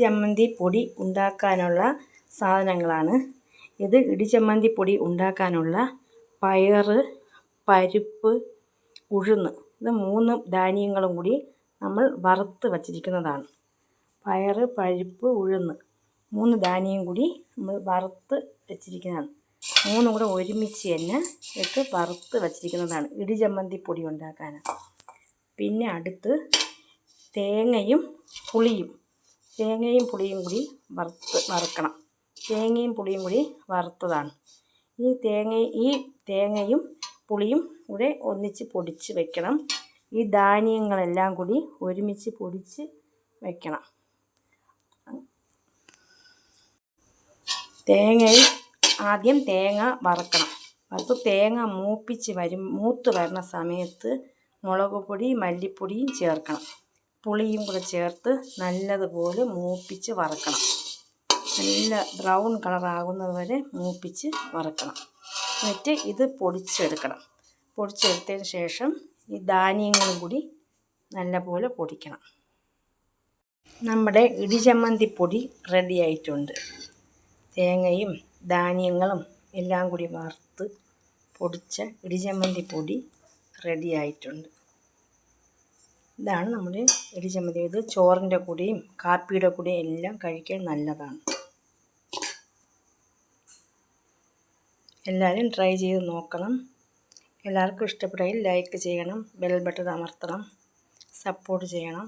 ചമ്മന്തി പൊടി ഉണ്ടാക്കാനുള്ള സാധനങ്ങളാണ്. ഇത് ഇടിച്ചമ്മന്തി പൊടി ഉണ്ടാക്കാനുള്ള പയർ പരിപ്പ് ഉഴുന്ന്. ഇത് മൂന്ന് ധാന്യങ്ങളും കൂടി നമ്മൾ വറുത്ത് വച്ചിരിക്കുന്നതാണ്. പയർ പരിപ്പ് ഉഴുന്ന് മൂന്ന് ധാന്യം കൂടി നമ്മൾ വറുത്ത് വെച്ചിരിക്കുന്നതാണ്. മൂന്നും കൂടെ ഒരുമിച്ച് തന്നെ ഇട്ട് വറുത്ത് വച്ചിരിക്കുന്നതാണ് ഇടിചമ്മന്തി പൊടി ഉണ്ടാക്കാനാണ്. പിന്നെ അടുത്ത് തേങ്ങയും പുളിയും തേങ്ങയും പുളിയും കൂടി വറുത്ത് വറുക്കണം. തേങ്ങയും പുളിയും കൂടി വറുത്തതാണ്. ഈ തേങ്ങ ഈ തേങ്ങയും പുളിയും കൂടെ ഒന്നിച്ച് പൊടിച്ച് വെക്കണം. ഈ ധാന്യങ്ങളെല്ലാം കൂടി ഒരുമിച്ച് പൊടിച്ച് വെക്കണം. തേങ്ങയിൽ ആദ്യം തേങ്ങ വറക്കണം. അപ്പോൾ തേങ്ങ മൂപ്പിച്ച് വരും മൂത്ത് വരുന്ന സമയത്ത് മുളക് പൊടി മല്ലിപ്പൊടിയും ചേർക്കണം. പുളിയും കൂടെ ചേർത്ത് നല്ലതുപോലെ മൂപ്പിച്ച് വറക്കണം. നല്ല ബ്രൗൺ കളറാകുന്നത് വരെ മൂപ്പിച്ച് വറക്കണം. എന്നിട്ട് ഇത് പൊടിച്ചെടുക്കണം. പൊടിച്ചെടുത്തതിന് ശേഷം ഈ ധാന്യങ്ങളും കൂടി നല്ലപോലെ പൊടിക്കണം. നമ്മുടെ ഇടിചമ്മന്തി പൊടി റെഡി ആയിട്ടുണ്ട്. തേങ്ങയും ധാന്യങ്ങളും എല്ലാം കൂടി വറുത്ത് പൊടിച്ച ഇടിചമ്മന്തി പൊടി റെഡി ആയിട്ടുണ്ട്. ഇതാണ് നമ്മുടെ ഇടിചമ്മന്തി ഇത് ചോറിന്റെ കൂടെയും കാപ്പിയുടെ കൂടെയും എല്ലാം കഴിക്കാൻ നല്ലതാണ്. എല്ലാവരും ട്രൈ ചെയ്ത് നോക്കണം. എല്ലാവർക്കും ഇഷ്ടപ്പെടുകയും ലൈക്ക് ചെയ്യണം ബെൽ ബട്ടൺ അമർത്തണം സപ്പോർട്ട് ചെയ്യണം.